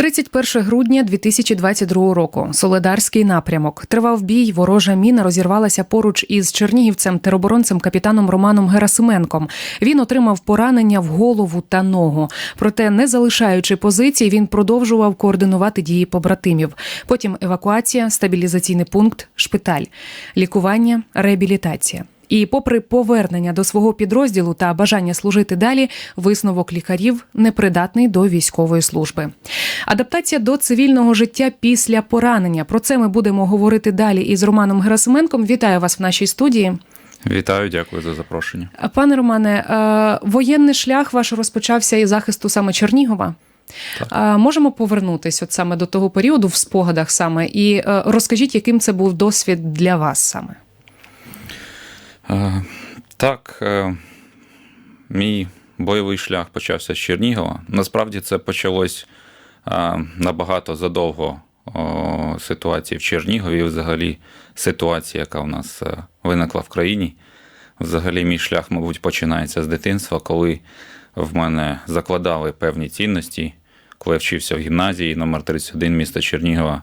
31 грудня 2022 року. Соледарський напрямок. Тривав бій. Ворожа міна розірвалася поруч із чернігівцем тероборонцем капітаном Романом Герасименком. Він отримав поранення в голову та ногу. Проте, не залишаючи позицій, він продовжував координувати дії побратимів. Потім евакуація, стабілізаційний пункт, шпиталь, лікування, реабілітація. І, попри повернення до свого підрозділу та бажання служити далі, висновок лікарів непридатний до військової служби. Адаптація до цивільного життя після поранення. Про це ми будемо говорити далі із Романом Герасименком. Вітаю вас в нашій студії. Вітаю, дякую за запрошення. Пане Романе, е, воєнний шлях ваш розпочався із захисту саме Чернігова. Так. Можемо повернутися от саме до того періоду в спогадах саме, і е, розкажіть, яким це був досвід для вас саме. Е, так, е, мій бойовий шлях почався з Чернігова. Насправді це почалось е, набагато задовго ситуації в Чернігові, взагалі ситуація, яка у нас виникла в країні. Взагалі, мій шлях, мабуть, починається з дитинства, коли в мене закладали певні цінності, коли я вчився в гімназії номер 31 міста Чернігова,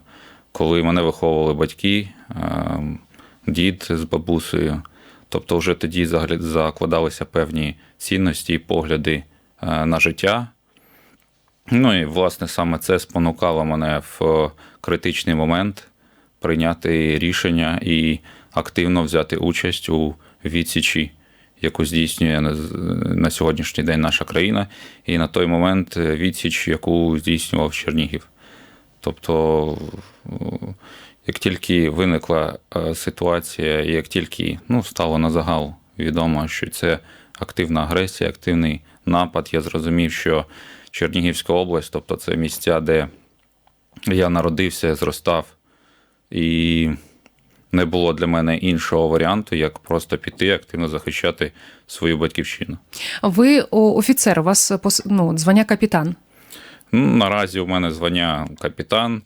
коли мене виховували батьки, дід з бабусею. Тобто, вже тоді закладалися певні цінності і погляди е, на життя. Ну і, власне, саме це спонукало мене в критичний момент прийняти рішення і активно взяти участь у відсічі, яку здійснює на сьогоднішній день наша країна, і на той момент відсіч, яку здійснював Чернігів. Тобто як тільки виникла е, ситуація, як тільки ну, стало на загал відомо, що це активна агресія, активний напад, я зрозумів, що Чернігівська область, тобто це місця, де я народився, зростав, і не було для мене іншого варіанту, як просто піти активно захищати свою батьківщину. Ви офіцер, у вас ну, звання капітан? Ну, Наразі у мене звання капітан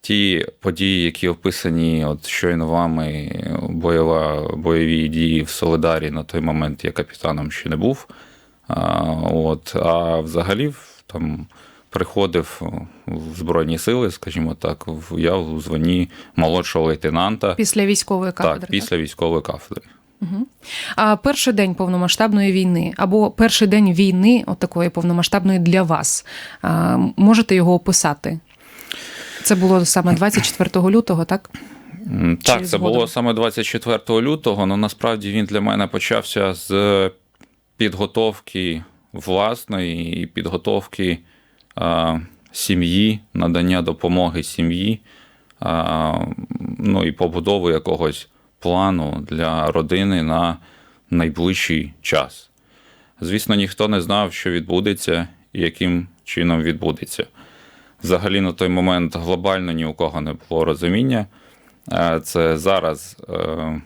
ті події, які описані от щойно вами, бойова, бойові дії в Солидарі на той момент я капітаном ще не був. А, от, а взагалі там приходив в Збройні сили, скажімо так, я у званні молодшого лейтенанта. Після військової кафедри. Так, після військової кафедри. Угу. А перший день повномасштабної війни або перший день війни, от такої повномасштабної для вас, а, можете його описати? Це було саме 24 лютого, так? Так, Чи це згодом? було саме 24 лютого, але насправді він для мене почався з підготовки власної і підготовки а, сім'ї, надання допомоги сім'ї, а, ну і побудови якогось плану для родини на найближчий час. Звісно, ніхто не знав, що відбудеться і яким чином відбудеться. Взагалі на той момент глобально ні у кого не було розуміння. Е, це зараз е,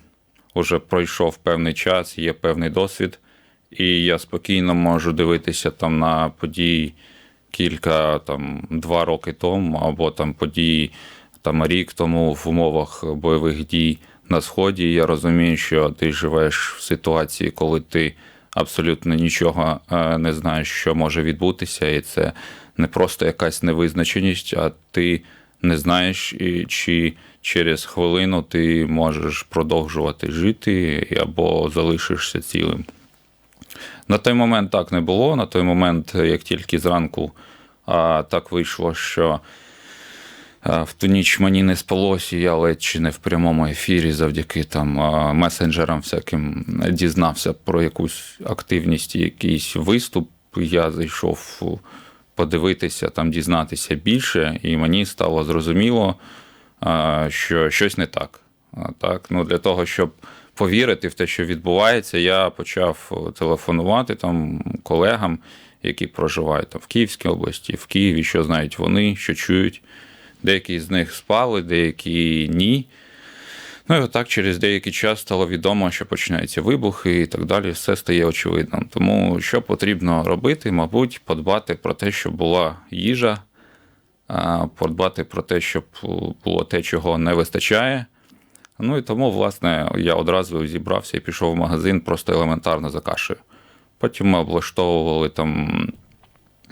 уже пройшов певний час, є певний досвід, і я спокійно можу дивитися там на події кілька там два роки тому, або там події там рік тому в умовах бойових дій на сході. Я розумію, що ти живеш в ситуації, коли ти абсолютно нічого е, не знаєш, що може відбутися, і це не просто якась невизначеність, а ти не знаєш, чи через хвилину ти можеш продовжувати жити або залишишся цілим. На той момент так не було. На той момент, як тільки зранку а, так вийшло, що а, в ту ніч мені не спалося, я ледь чи не в прямому ефірі завдяки там месенджерам всяким дізнався про якусь активність, якийсь виступ. Я зайшов подивитися, там дізнатися більше, і мені стало зрозуміло, що щось не так. Так? Ну, Для того, щоб повірити в те, що відбувається, я почав телефонувати там колегам, які проживають там в Київській області, в Києві, що знають вони, що чують. Деякі з них спали, деякі ні. Ну і отак через деякий час стало відомо, що починаються вибухи і так далі. Все стає очевидним. Тому що потрібно робити, мабуть, подбати про те, щоб була їжа, подбати про те, щоб було те, чого не вистачає. Ну і тому, власне, я одразу зібрався і пішов в магазин просто елементарно за кашею. Потім ми облаштовували там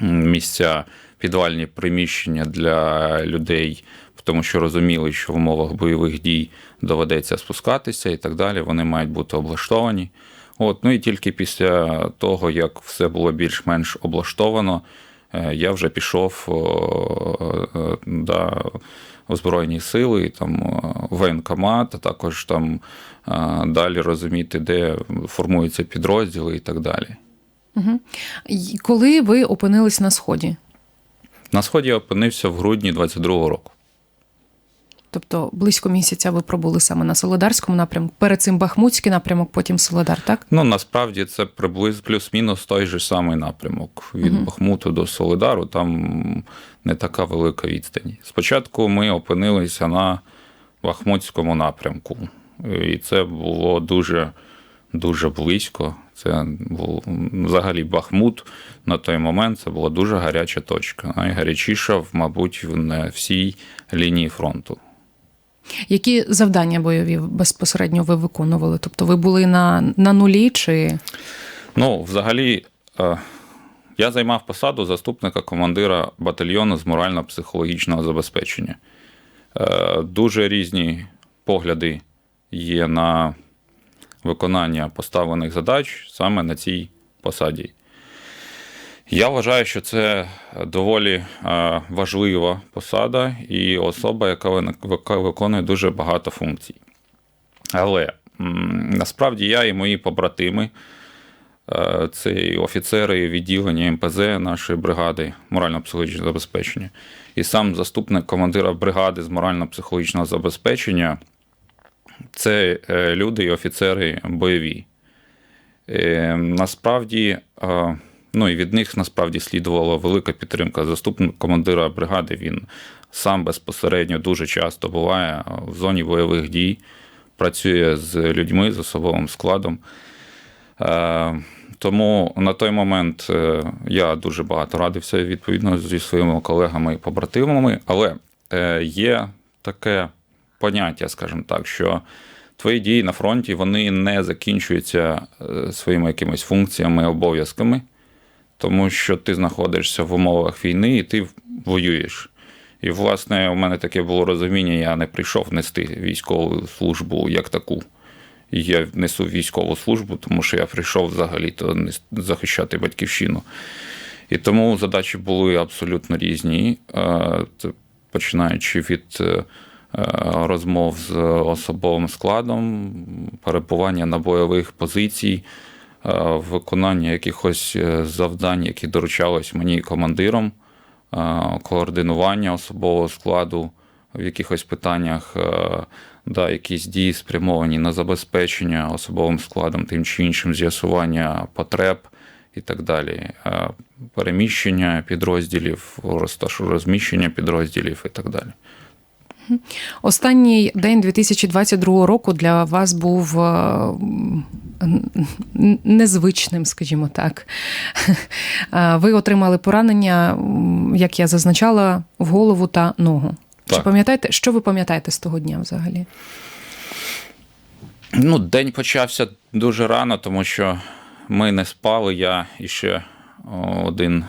місця підвальні приміщення для людей, тому що розуміли, що в умовах бойових дій доведеться спускатися і так далі. Вони мають бути облаштовані. От, ну і тільки після того, як все було більш-менш облаштовано, е, я вже пішов е, да, в Збройні сили, там е, воєнкомат, а також там далі розуміти, де формуються підрозділи і так далі. Й- Коли ви опинились на сході? На сході я опинився в грудні 22-го року. Тобто близько місяця ви пробули саме на Солидарському напрямку, перед цим Бахмутський напрямок, потім Солидар, так? Ну насправді це приблизно плюс-мінус той же самий напрямок. Від Бахмуту до Солидару там не така велика відстань. Спочатку ми опинилися на Бахмутському напрямку, і це було дуже, дуже близько. Це був взагалі Бахмут на той момент. Це була дуже гаряча точка. Найгарячіша, мабуть, на всій лінії фронту. Які завдання бойові безпосередньо ви виконували? Тобто ви були на, на нулі чи Ну, взагалі, е, я займав посаду заступника командира батальйону з морально-психологічного забезпечення. Е, Дуже різні погляди є на виконання поставлених задач саме на цій посаді. Я вважаю, що це доволі е, важлива посада і особа, яка виконує дуже багато функцій. Але насправді я і мої побратими, е, це і офіцери відділення МПЗ нашої бригади морально-психологічного забезпечення, і сам заступник командира бригади з морально-психологічного забезпечення це е, люди і офіцери бойові. Е, Насправді, е, ну і від них насправді слідувала велика підтримка. Заступник командира бригади він сам безпосередньо дуже часто буває в зоні бойових дій, працює з людьми, з особовим складом. Е, Тому на той момент е, я дуже багато радився відповідно зі своїми колегами і побратимами, але е, є таке поняття, скажімо так, що твої дії на фронті вони не закінчуються своїми якимись функціями, обов'язками, тому що ти знаходишся в умовах війни і ти воюєш. І, власне, у мене таке було розуміння, я не прийшов нести військову службу як таку. Я несу військову службу, тому що я прийшов взагалі-то захищати батьківщину. І тому задачі були абсолютно різні, Е, починаючи від е, е, розмов з особовим складом, перебування на бойових позицій, виконання якихось е, завдань, які доручались мені командиром, е, координування особового складу в якихось питаннях, е, да, якісь дії спрямовані на забезпечення особовим складом, тим чи іншим з'ясування потреб і так далі, Е, переміщення підрозділів, розміщення підрозділів і так далі. Останній день 2022 року для вас був е, незвичним, скажімо так. Е, Ви отримали поранення, як я зазначала, в голову та ногу. Чи пам'ятаєте, що ви пам'ятаєте з того дня взагалі? Ну, день почався дуже рано, тому що ми не спали. Я і ще один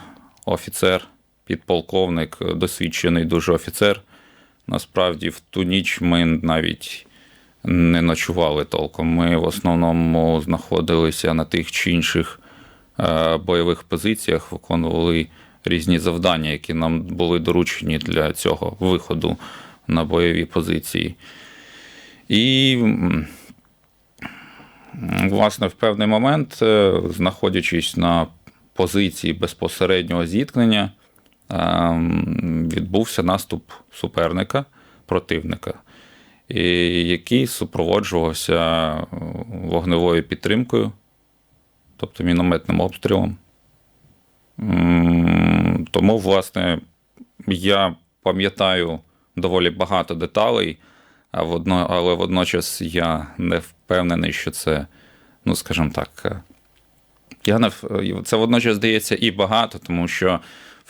офіцер, підполковник, досвідчений дуже офіцер. Насправді, в ту ніч ми навіть не ночували толком. Ми в основному знаходилися на тих чи інших е, бойових позиціях, виконували різні завдання, які нам були доручені для цього виходу на бойові позиції. І власне, в певний момент, е, знаходячись на позиції безпосереднього зіткнення, відбувся наступ суперника, противника, який супроводжувався е, вогневою підтримкою, тобто мінометним обстрілом. Тому, власне, я пам'ятаю доволі багато деталей, але водночас я не впевнений, що це, ну, скажімо так, е, я не, це водночас здається і багато, тому що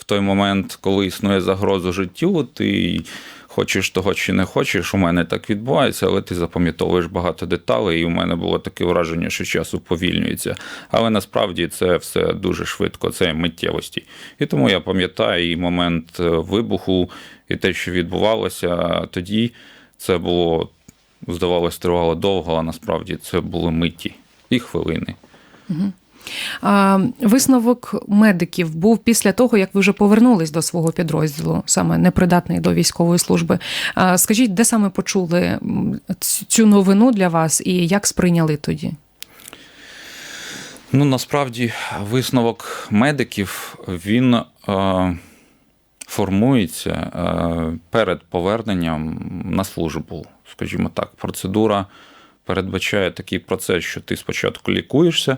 в той момент, коли існує загроза життю, ти хочеш того чи не хочеш, у мене так відбувається, але ти запам'ятовуєш багато деталей, і у мене було таке враження, що час уповільнюється. Але насправді це все дуже швидко, це миттєвості. І тому я пам'ятаю і момент е, вибуху, і те, що відбувалося тоді, це було, здавалось, тривало довго, а насправді це були миті і хвилини. А, висновок медиків був після того, як ви вже повернулись до свого підрозділу, саме непридатний до військової служби. Скажіть, де саме почули цю новину для вас і як сприйняли тоді? Ну, насправді, висновок медиків він е, формується е, перед поверненням на службу. Скажімо так, процедура передбачає такий процес, що ти спочатку лікуєшся,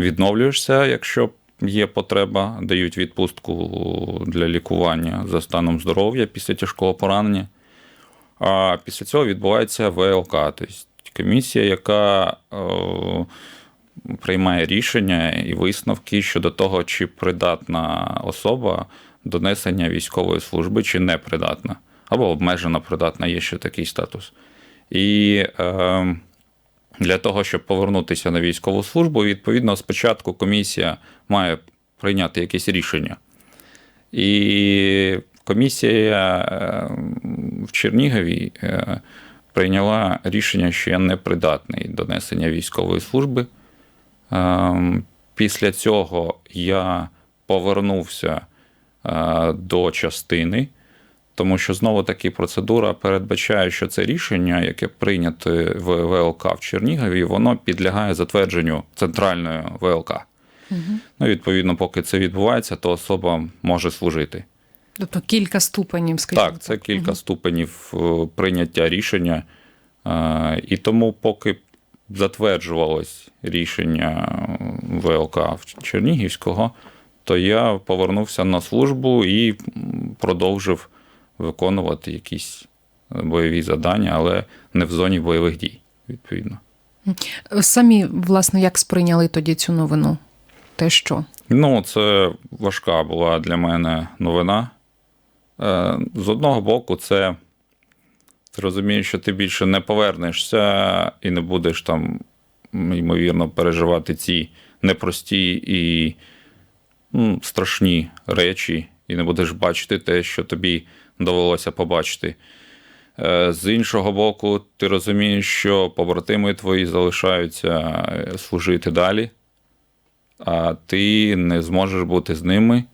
відновлюєшся, якщо є потреба, дають відпустку для лікування за станом здоров'я після тяжкого поранення. А після цього відбувається ВЛК, тобто комісія, яка е, приймає рішення і висновки щодо того, чи придатна особа до несення військової служби, чи не придатна, або обмежено придатна, є ще такий статус. І е, для того, щоб повернутися на військову службу, відповідно, спочатку комісія має прийняти якесь рішення. І комісія е, в Чернігові е, прийняла рішення, що я не придатний до несення військової служби. Ем, Після цього я повернувся е, до частини, тому що знову таки процедура передбачає, що це рішення, яке прийнято в ВЛК в Чернігові, воно підлягає затвердженню центральної ВЛК. Ну, відповідно, поки це відбувається, то особа може служити. Тобто кілька ступенів, скажімо. Так, це кілька ступенів е, прийняття рішення. Е, І тому, поки затверджувалось рішення ВЛК Чернігівського, то я повернувся на службу і продовжив виконувати якісь бойові завдання, але не в зоні бойових дій, відповідно. Самі, власне, як сприйняли тоді цю новину? Те, що? Ну, це важка була для мене новина. Е, З одного боку, це ти розумієш, що ти більше не повернешся і не будеш там, ймовірно, переживати ці непрості і ну, страшні речі, і не будеш бачити те, що тобі довелося побачити. Е, З іншого боку, ти розумієш, що побратими твої залишаються е, служити далі а ти не зможеш бути з ними.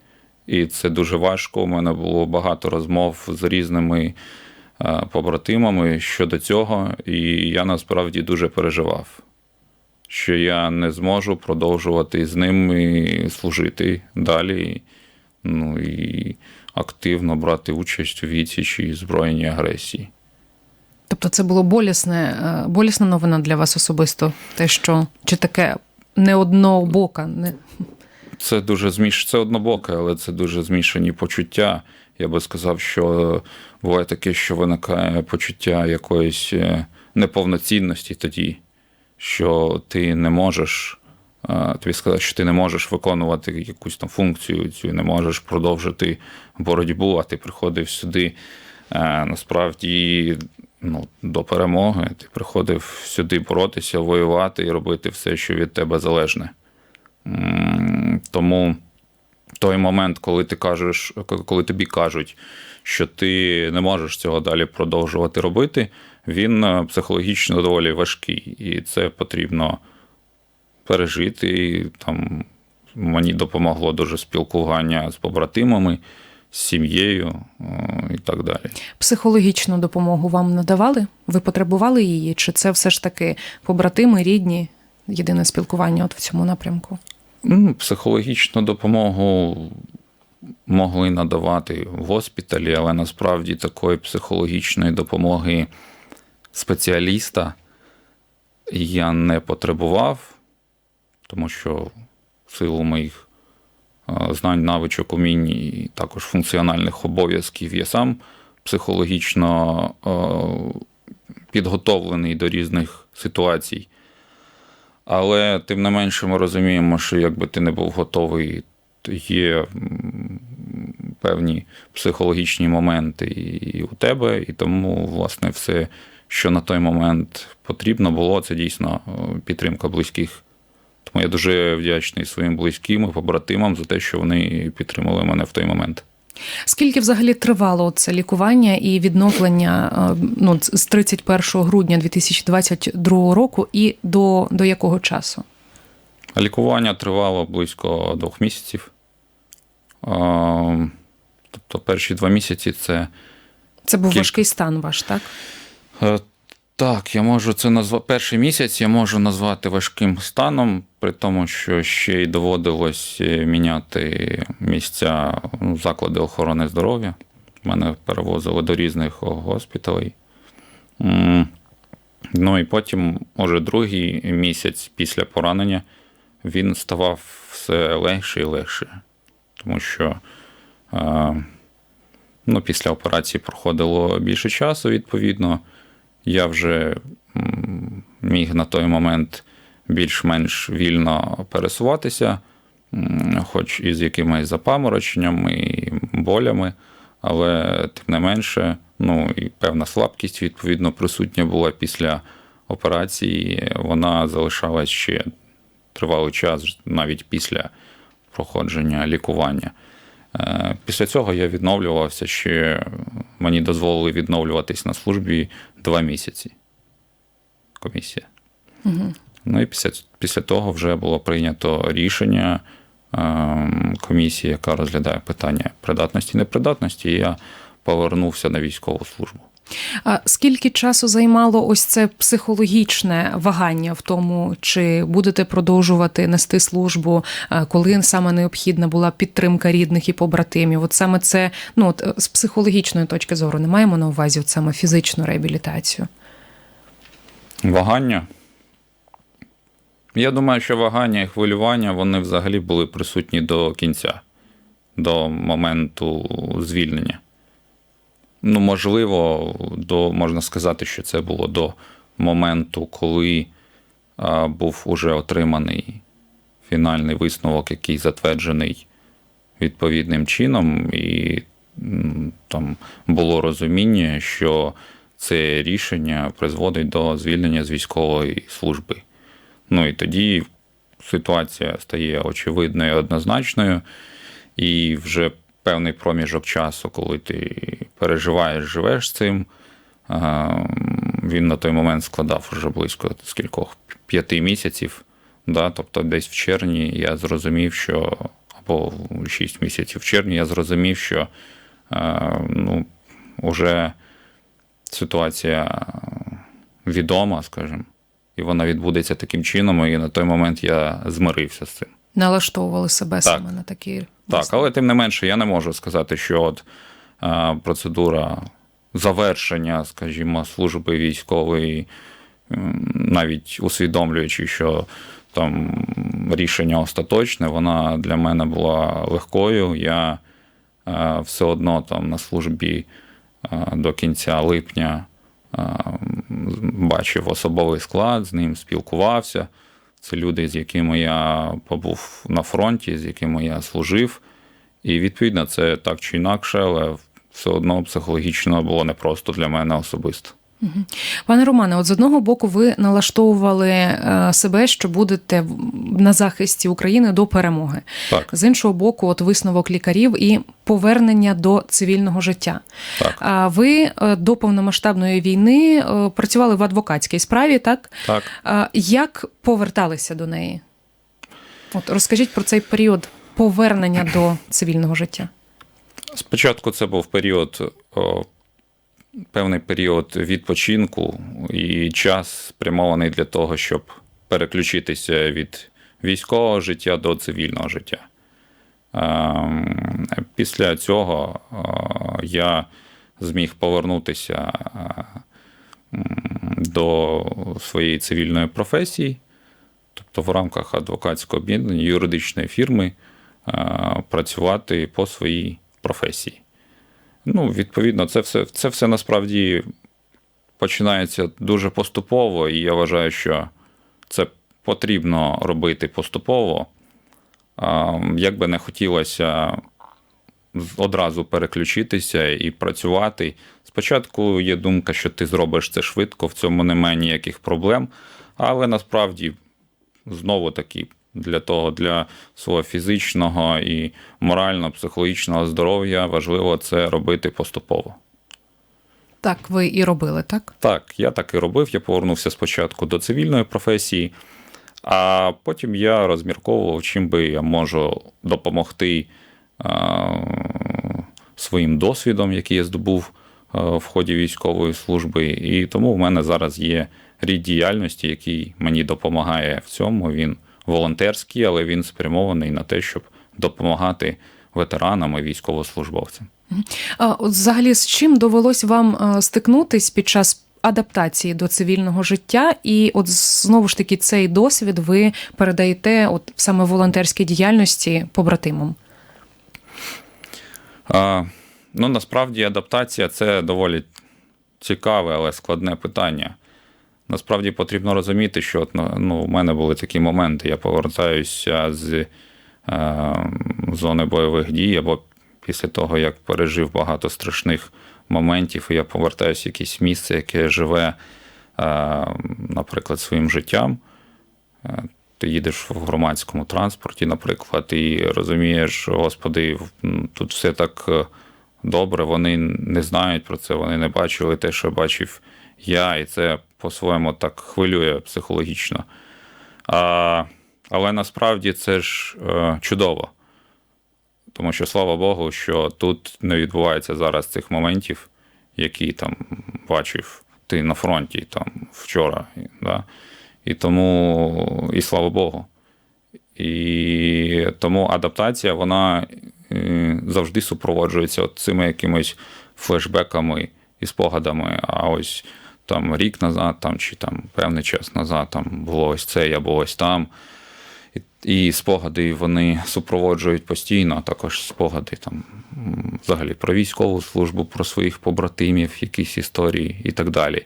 І це дуже важко. У мене було багато розмов з різними е, побратимами щодо цього, і я насправді дуже переживав, що я не зможу продовжувати з ними служити далі. Ну і активно брати участь у відсічі збройній агресії. Тобто це було болісне, е, болісна новина для вас особисто? Те, що чи таке не однобока? Не... Це дуже зміш... це однобоке, але це дуже змішані почуття. Я би сказав, що буває таке, що виникає почуття якоїсь е, неповноцінності тоді, що ти не можеш. Тобі сказати, що ти не можеш виконувати якусь там функцію, цю не можеш продовжити боротьбу, а ти приходив сюди е, насправді ну, до перемоги. Ти приходив сюди боротися, воювати і робити все, що від тебе залежне. Тому той момент, коли ти кажеш, коли тобі кажуть, що ти не можеш цього далі продовжувати робити, він е, психологічно доволі важкий, і це потрібно пережити. І Там мені допомогло дуже спілкування з побратимами, з сім'єю е, і так далі. Психологічну допомогу вам надавали? Ви потребували її? Чи це все ж таки побратими, рідні? Єдине спілкування от в цьому напрямку? Ну, Психологічну допомогу могли надавати в госпіталі, але насправді такої психологічної допомоги спеціаліста я не потребував, тому що в силу моїх е, знань, навичок, умінь і також функціональних обов'язків я сам психологічно е, підготовлений до різних ситуацій. Але тим не менше ми розуміємо, що якби ти не був готовий, то є певні психологічні моменти і у тебе, і тому, власне, все, що на той момент потрібно було, це дійсно е, підтримка близьких. Тому я дуже вдячний своїм близьким і побратимам за те, що вони підтримали мене в той момент. Скільки взагалі тривало це лікування і відновлення е, ну, з 31 грудня 2022 року і до, до якого часу? Лікування тривало близько двох місяців. Тобто перші два місяці це. Це був Кілька- важкий стан ваш, так? Так, я можу це назвати. Перший місяць я можу назвати важким станом, при тому, що ще й доводилось е, міняти місця заклади охорони здоров'я. Мене перевозили до різних госпіталей. Ну і потім, може, другий місяць після поранення він ставав все легше і легше. Тому що ну, після операції проходило більше часу, відповідно. Я вже міг на той момент більш-менш вільно пересуватися, хоч і з якимись запамороченнями і болями, але тим не менше, ну і певна слабкість, відповідно, присутня була після операції. Вона залишалась ще тривалий час, навіть після проходження лікування. Е, Після цього я відновлювався ще. Мені дозволили відновлюватись на службі два місяці. Комісія. Угу. Ну і після, після того вже було прийнято рішення е, комісії, яка розглядає питання придатності і непридатності, і я повернувся на військову службу. А скільки часу займало ось це психологічне вагання в тому, чи будете продовжувати нести службу, е, коли саме необхідна була підтримка рідних і побратимів? От саме це ну от е, з психологічної точки зору не маємо на увазі от саме фізичну реабілітацію. Вагання. Я думаю, що вагання і хвилювання вони взагалі були присутні до кінця, до моменту звільнення. Ну, можливо, до, можна сказати, що це було до моменту, коли а, був уже отриманий фінальний висновок, який затверджений відповідним чином, і там було розуміння, що це рішення призводить до звільнення з військової служби. Ну і тоді ситуація стає очевидною однозначною, і вже певний проміжок часу, коли ти переживаєш, живеш з цим. Він на той момент складав вже близько скількох п'яти місяців. Да? Тобто, десь в червні я зрозумів, що або 6 місяців в червні я зрозумів, що ну, вже ситуація відома, скажімо, і вона відбудеться таким чином, і на той момент я змирився з цим. Налаштовували себе Так. саме на такі Так, але тим не менше, я не можу сказати, що от а, процедура завершення, скажімо, служби військової, навіть усвідомлюючи, що там рішення остаточне, вона для мене була легкою. Я а, все одно там на службі а, до кінця липня м, бачив особовий склад, з ним спілкувався. Це люди, з якими я побув на фронті, з якими я служив. І відповідно, це так чи інакше, але все одно психологічно було непросто для мене особисто. Пане Романе, от з одного боку, ви налаштовували е, себе, що будете на захисті України до перемоги. Так, З іншого боку, от висновок лікарів і повернення до цивільного життя. так, А ви е, до повномасштабної війни е, працювали в адвокатській справі, так? так. Як поверталися до неї? От розкажіть про цей період повернення до цивільного життя. Спочатку це був період, певний період відпочинку і час спрямований для того, щоб переключитися від військового життя до цивільного життя. Ем, Після цього е, я зміг повернутися е, до своєї цивільної професії, тобто в рамках адвокатського об'єднання юридичної фірми е, працювати по своїй професії. Ну, відповідно, це все, це все насправді починається дуже поступово, і я вважаю, що це потрібно робити поступово. Як би не хотілося одразу переключитися і працювати. Спочатку є думка, що ти зробиш це швидко, в цьому немає ніяких проблем. Але насправді знову таки для того, для свого фізичного і морально-психологічного здоров'я важливо це робити поступово. Так, ви і робили, так? Так, я так і робив. Я повернувся спочатку до цивільної професії, а потім я розмірковував, чим би я можу допомогти а, своїм досвідом, який я здобув а, в ході військової служби. І тому в мене зараз є рід діяльності, який мені допомагає в цьому. Він волонтерський, але він спрямований на те, щоб допомагати ветеранам і військовослужбовцям. А от взагалі з чим довелось вам е, стикнутись під час адаптації до цивільного життя? І от знову ж таки цей досвід ви передаєте от саме волонтерській діяльності побратимам? А, ну, насправді адаптація це доволі цікаве, але складне питання. Насправді потрібно розуміти, що ну, у мене були такі моменти. Я повертаюся з е, зони бойових дій, або після того, як пережив багато страшних моментів, і я повертаюся в якесь місце, яке живе, е, наприклад, своїм життям. Е, Ти їдеш в громадському транспорті, наприклад, і розумієш, господи, тут все так е, добре, вони не знають про це, вони не бачили те, що бачив я, і це по-своєму так хвилює психологічно. А, але насправді це ж е, чудово. Тому що, слава Богу, що тут не відбувається зараз цих моментів, які там бачив ти на фронті там вчора. Да? І тому, і слава Богу. І тому адаптація, вона е, завжди супроводжується цими якимись флешбеками і спогадами. А ось там рік назад, там, чи там певний час назад там було ось це або ось там. І, спогади вони супроводжують постійно, а також спогади там взагалі про військову службу, про своїх побратимів, якісь історії і так далі.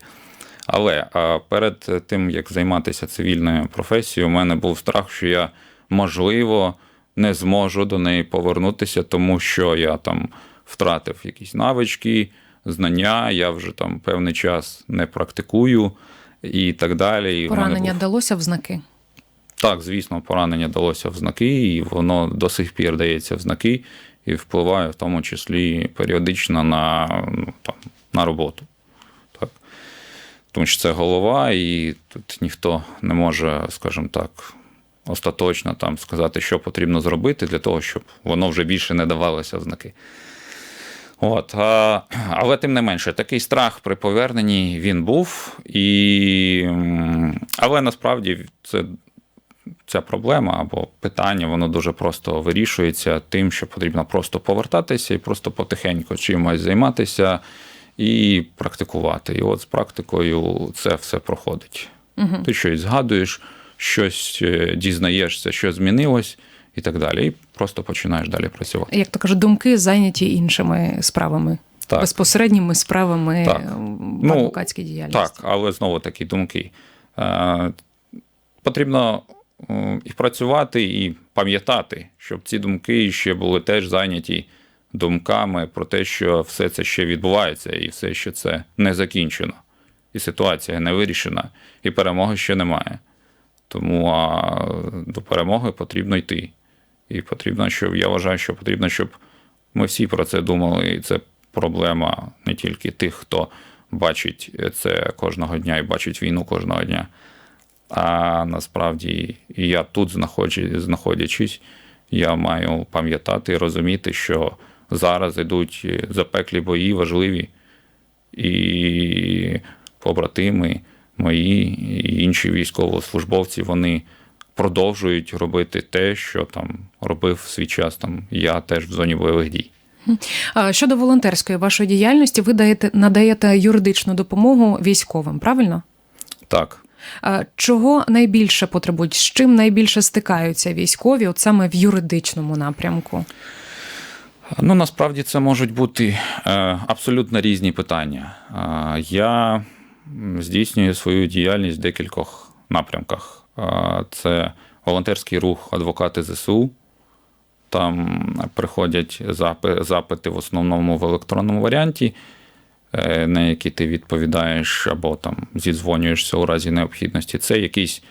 Але перед тим, як займатися цивільною професією, у мене був страх, що я, можливо, не зможу до неї повернутися, тому що я там втратив якісь навички, знання, я вже там певний час не практикую і так далі. І Поранення був- далося в знаки? так, звісно, поранення далося в знаки, і воно до сих пір дається в знаки і впливає в тому числі періодично на, ну, там, на роботу. Так. Тому що це голова, і тут ніхто не може, скажімо так, остаточно там сказати, що потрібно зробити для того, щоб воно вже більше не давалося в знаки. От, а, але тим не менше, такий страх при поверненні він був, і, але насправді це ця проблема або питання, воно дуже просто вирішується тим, що потрібно просто повертатися і просто потихеньку чимось займатися і практикувати. І от з практикою це все проходить. Угу. Ти щось згадуєш, щось е, дізнаєшся, що змінилось, і так далі. І просто починаєш далі працювати. Як то кажуть, думки зайняті іншими справами, Так. безпосередніми справами Так. в Ну, адвокатській діяльності. Так, але знову такі думки. Е, Потрібно е, і працювати, і пам'ятати, щоб ці думки ще були теж зайняті думками про те, що все це ще відбувається, і все, що це не закінчено, і ситуація не вирішена, і перемоги ще немає. Тому а, до перемоги потрібно йти. І потрібно, щоб я вважаю, що потрібно, щоб ми всі про це думали. І це проблема не тільки тих, хто бачить це кожного дня і бачить війну кожного дня. А насправді і я тут, знаходячись, я маю пам'ятати і розуміти, що зараз йдуть запеклі бої важливі, і побратими мої і інші військовослужбовці вони продовжують робити те, що там робив в свій час там я теж в зоні бойових дій. Щодо волонтерської вашої діяльності, ви даєте надаєте юридичну допомогу військовим, правильно? Так. Чого найбільше потребують? З чим найбільше стикаються військові, от саме в юридичному напрямку? Ну, насправді це можуть бути е, абсолютно різні питання. Я здійснюю свою діяльність в декількох напрямках. Це волонтерський рух адвокати ЗСУ, Там приходять запити в основному в електронному варіанті, е, на які ти відповідаєш або там зідзвонюєшся у разі необхідності. Це якийсь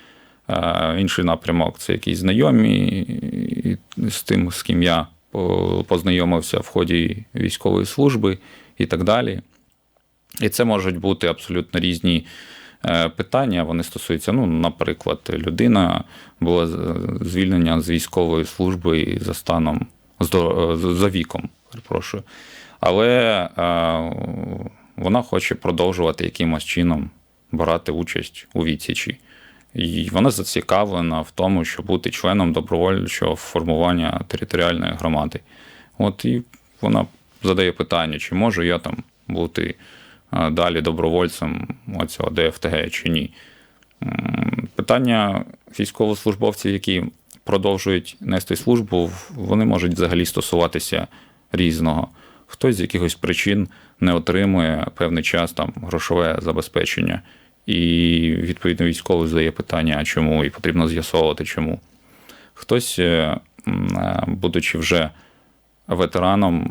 е, інший напрямок, це якісь знайомі з тим, з ким я познайомився в ході військової служби і так далі. І це можуть бути абсолютно різні питання. Вони стосуються, ну, наприклад, людина була з- звільнення з військової служби за станом е, за віком, перепрошую. Але е, вона хоче продовжувати якимось чином брати участь у відсічі. І вона зацікавлена в тому, щоб бути членом добровольчого формування територіальної громади. От і вона задає питання, чи можу я там бути е, далі добровольцем оцього ДФТГ чи ні. Питання військовослужбовців, які продовжують нести службу, вони можуть взагалі стосуватися різного. Хтось з якихось причин не отримує певний час там грошове забезпечення. І відповідно військовий задає питання, а чому, і потрібно з'ясовувати, чому. Хтось, е, е, будучи вже ветераном,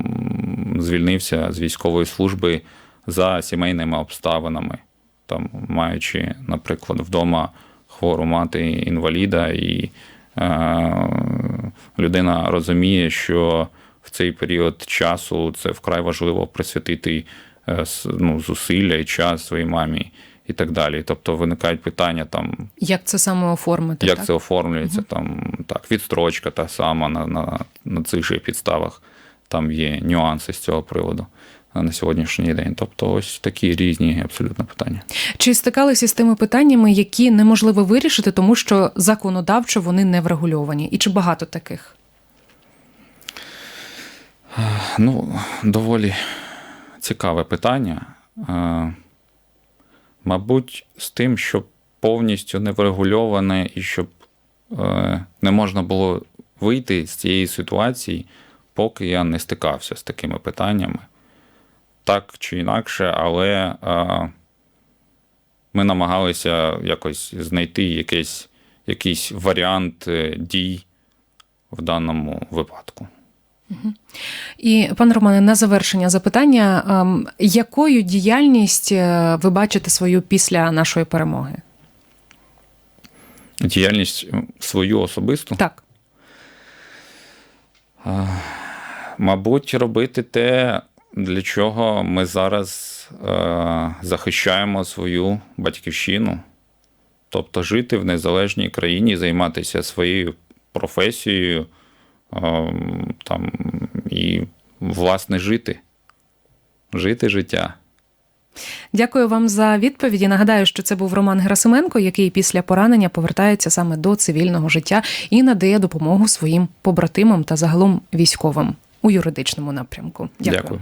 звільнився з військової служби за сімейними обставинами, там, маючи, наприклад, вдома хвору мати інваліда, і е, людина розуміє, що в цей період часу це вкрай важливо присвятити е, ну, зусилля і час своїй мамі. І так далі. Тобто виникають питання там, Як це саме оформити? як так? це оформлюється, там так, відстрочка та сама на, на, на цих же підставах. Там є нюанси з цього приводу на сьогоднішній день. Тобто, ось такі різні абсолютно питання. Чи стикалися з тими питаннями, які неможливо вирішити, тому що законодавчо вони не врегульовані? І чи багато таких? Ну, доволі цікаве питання. Е, Мабуть, з тим, щоб повністю не врегульоване і щоб е, не можна було вийти з цієї ситуації, поки я не стикався з такими питаннями. Так чи інакше, але е, ми намагалися якось знайти якийсь, якийсь варіант е, дій в даному випадку. І пане Романе, на завершення запитання: ем, якою діяльність е, ви бачите свою після нашої перемоги? Діяльність е, свою особисту. Так. Мабуть, робити те, для чого ми зараз е, захищаємо свою батьківщину, тобто жити в незалежній країні, займатися своєю професією е, там, і, власне, жити. Жити життя. Дякую вам за відповіді. Нагадаю, що це був Роман Герасименко, який після поранення повертається саме до цивільного життя і надає допомогу своїм побратимам та загалом військовим у юридичному напрямку. Дякую.